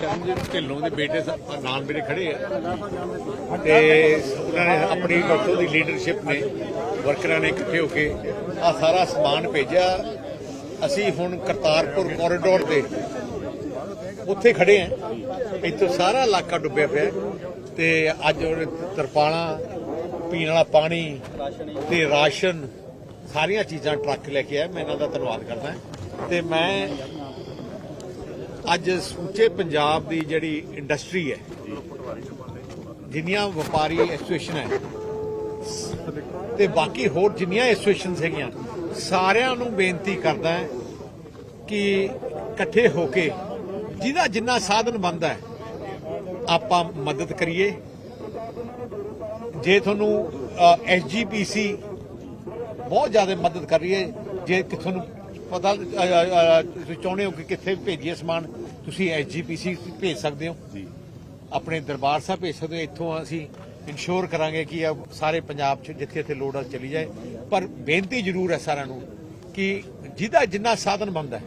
ਚਰਨਜੀਤ ਢਿੱਲੋਂ ਦੇ ਬੇਟੇ ਸ- ਨਾਲ ਮੇਰੇ ਖੜੇ ਆ। ਤੇ ਉਹਨਾਂ ਨੇ ਆਪਣੀ ਉੱਥੋਂ ਦੀ ਲੀਡਰਸ਼ਿਪ ਨੇ ਵਰਕਰਾਂ ਨੇ ਇਕੱਠੇ ਹੋ ਕੇ ਆ ਸਾਰਾ ਸਮਾਨ ਭੇਜਿਆ। ਅਸੀਂ ਹੁਣ ਕਰਤਾਰਪੁਰ ਕੋਰੀਡੋਰ ਤੇ ਉੱਥੇ ਖੜੇ ਆ। ਇੱਥੋਂ ਸਾਰਾ ਇਲਾਕਾ ਡੁੱਬਿਆ ਪਿਆ। ਤੇ ਅੱਜ ਉਹ ਤਰਪਾਲਾਂ, ਪੀਣ ਵਾਲਾ ਪਾਣੀ ਤੇ ਰਾਸ਼ਨ, ਸਾਰੀਆਂ ਚੀਜ਼ਾਂ ਟਰੱਕ ਲੈ ਕੇ ਆਇਆ। ਮੈਂ ਇਹਨਾਂ ਦਾ ਧੰਨਵਾਦ ਕਰਦਾ। ਤੇ ਮੈਂ ਅੱਜ ਸਮੁੱਚੇ ਪੰਜਾਬ ਦੀ ਜਿਹੜੀ ਇੰਡਸਟਰੀ ਹੈ, ਜਿੰਨੀਆਂ ਵਪਾਰੀ ਐਸੋਸੀਏਸ਼ਨ ਹੈ, ਤੇ ਬਾਕੀ ਹੋਰ ਜਿੰਨੀਆਂ ਐਸੋਸੀਏਸ਼ਨ ਹੈਗੀਆਂ, ਸਾਰਿਆਂ ਨੂੰ ਬੇਨਤੀ ਕਰਦਾ ਹੈ ਕਿ ਇਕੱਠੇ ਹੋ ਕੇ ਜਿਹਦਾ ਜਿੰਨਾ ਸਾਧਨ ਬਣਦਾ ਹੈ, ਆਪਾਂ ਮਦਦ ਕਰੀਏ। ਜੇ ਤੁਹਾਨੂੰ ਐਸਜੀਪੀਸੀ ਬਹੁਤ ਜ਼ਿਆਦਾ ਮਦਦ ਕਰ ਰਹੀ ਹੈ, ਜੇ ਤੁਹਾਨੂੰ ਪਤਾ ਤੁਸੀਂ ਚਾਹੁੰਦੇ ਹੋ ਕਿ ਕਿੱਥੇ ਭੇਜੀਏ ਸਮਾਨ ਤੁਸੀਂ ਐਸਜੀਪੀਸੀ ਭੇਜ ਸਕਦੇ ਹੋ। ਆਪਣੇ ਦਰਬਾਰ ਸਾਹਿਬ ਭੇਜ ਸਕਦੇ ਹੋ। ਇੱਥੋਂ ਅਸੀਂ ਇਨਸ਼ੋਰ ਕਰਾਂਗੇ ਕਿ ਇਹ ਸਾਰੇ ਪੰਜਾਬ 'ਚ ਜਿੱਥੇ ਇੱਥੇ ਲੋੜ ਆ ਚਲੀ ਜਾਏ। ਪਰ ਬੇਨਤੀ ਜ਼ਰੂਰ ਹੈ ਸਾਰਿਆਂ ਨੂੰ ਕਿ ਜਿਹਦਾ ਜਿੰਨਾ ਸਾਧਨ ਬਣਦਾ ਹੈ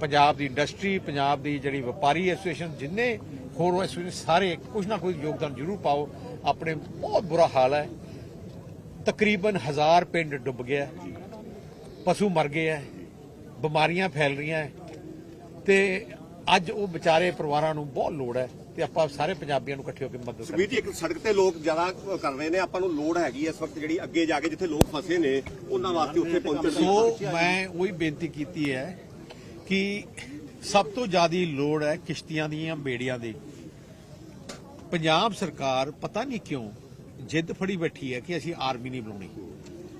ਪੰਜਾਬ ਦੀ ਇੰਡਸਟਰੀ ਪੰਜਾਬ ਦੀ ਜਿਹੜੀ ਵਪਾਰੀ ਐਸੋਸੀਏਸ਼ਨ ਜਿੰਨੇ ਹੋਰ ਐਸੋਸੀਏਸ਼ਨ ਸਾਰੇ ਕੁਝ ਨਾ ਕੁਝ ਯੋਗਦਾਨ ਜ਼ਰੂਰ ਪਾਓ। ਆਪਣੇ ਬਹੁਤ ਬੁਰਾ ਹਾਲ ਹੈ। ਤਕਰੀਬਨ ਹਜ਼ਾਰ ਪਿੰਡ ਡੁੱਬ ਗਿਆ ਪਸ਼ੂ ਮਰ ਗਏ ਹੈ। ਬਿਮਾਰੀਆਂ ਫੈਲ ਰਹੀਆਂ ਹੈ। ਤੇ ਅੱਜ ਉਹ ਵਿਚਾਰੇ ਪਰਿਵਾਰਾਂ ਨੂੰ ਬਹੁਤ ਲੋੜ ਹੈ ਤੇ ਆਪਾਂ ਸਾਰੇ ਪੰਜਾਬੀਆਂ ਨੂੰ ਇਕੱਠੇ ਹੋ ਕੇ ਮਦਦ ਵੀਰ ਜੀ ਇੱਕ ਸੜਕ ਤੇ ਲੋਕ ਜ਼ਿਆਦਾ ਕਰ ਰਹੇ ਨੇ ਆਪਾਂ ਨੂੰ ਲੋੜ ਹੈਗੀ ਇਸ ਵਕਤ ਜਿਹੜੀ ਅੱਗੇ ਜਾ ਕੇ ਜਿੱਥੇ ਲੋਕ ਫਸੇ ਨੇ ਉਹਨਾਂ ਵਾਸਤੇ ਉੱਥੇ ਪਹੁੰਚਣ ਦੀ ਸੋ ਮੈਂ ਉਹੀ ਬੇਨਤੀ ਕੀਤੀ ਹੈ ਕਿ ਸਭ ਤੋਂ ਜ਼ਿਆਦੀ ਲੋੜ ਹੈ ਕਿਸ਼ਤੀਆਂ ਦੀਆਂ ਬੇੜੀਆਂ ਦੀ। ਪੰਜਾਬ ਸਰਕਾਰ ਪਤਾ ਨਹੀਂ ਕਿਉਂ ਜਿੱਦ ਫੜੀ ਬੈਠੀ ਹੈ ਕਿ ਅਸੀਂ ਆਰਮੀ ਨਹੀਂ ਬੁਲਾਉਣੀ।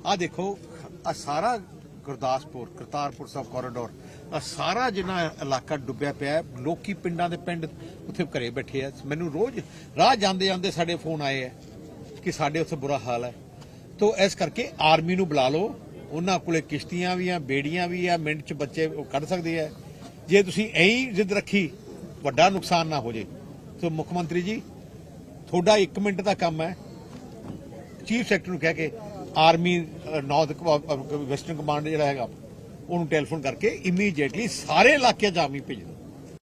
ਆ ਦੇਖੋ ਆ ਸਾਰਾ ਗੁਰਦਾਸਪੁਰ ਕਰਤਾਰਪੁਰ ਸਾਹਿਬ ਕੋਰੀਡੋਰ ਆ ਸਾਰਾ ਜਿੰਨਾ ਇਲਾਕਾ ਡੁੱਬਿਆ ਪਿਆ ਹੈ, ਲੋਕੀ ਪਿੰਡਾਂ ਦੇ ਪਿੰਡ ਉੱਥੇ ਘਰੇ ਬੈਠੇ ਆ। ਮੈਨੂੰ ਰੋਜ਼ ਰਾਹ ਜਾਂਦੇ ਜਾਂਦੇ ਸਾਡੇ ਫੋਨ ਆਏ ਆ ਕਿ ਸਾਡੇ ਉੱਥੇ ਬੁਰਾ ਹਾਲ ਹੈ ਤੋ ਇਸ ਕਰਕੇ ਆਰਮੀ ਨੂੰ ਬੁਲਾ ਲਓ। ਉਹਨਾਂ ਕੋਲੇ ਕਿਸ਼ਤੀਆਂ ਵੀ ਆ ਬੇੜੀਆਂ ਵੀ ਆ ਮਿੰਟ ਚ ਬੱਚੇ ਉਹ ਕੱਢ ਸਕਦੇ ਆ। ਜੇ ਤੁਸੀਂ ਐਂ ਜ਼ਿੱਦ ਰੱਖੀ ਵੱਡਾ ਨੁਕਸਾਨ ਨਾ ਹੋ ਜੇ। ਸੋ ਮੁੱਖ ਮੰਤਰੀ ਜੀ ਤੁਹਾਡਾ 1 ਮਿੰਟ ਦਾ ਕੰਮ ਹੈ। ਚੀਫ ਸੈਕਟਰੀ ਨੂੰ ਕਹਿ ਕੇ ਆਰਮੀ ਨੌਰਥ ਵੈਸਟਰਨ ਕਮਾਂਡ ਜਿਹੜਾ ਹੈਗਾ, ਉਹਨੂੰ ਟੈਲੀਫੋਨ ਕਰਕੇ ਇਮੀਡੀਏਟਲੀ ਸਾਰੇ ਇਲਾਕਿਆਂ 'ਚ ਆਰਮੀ ਭੇਜ ਦਿਓ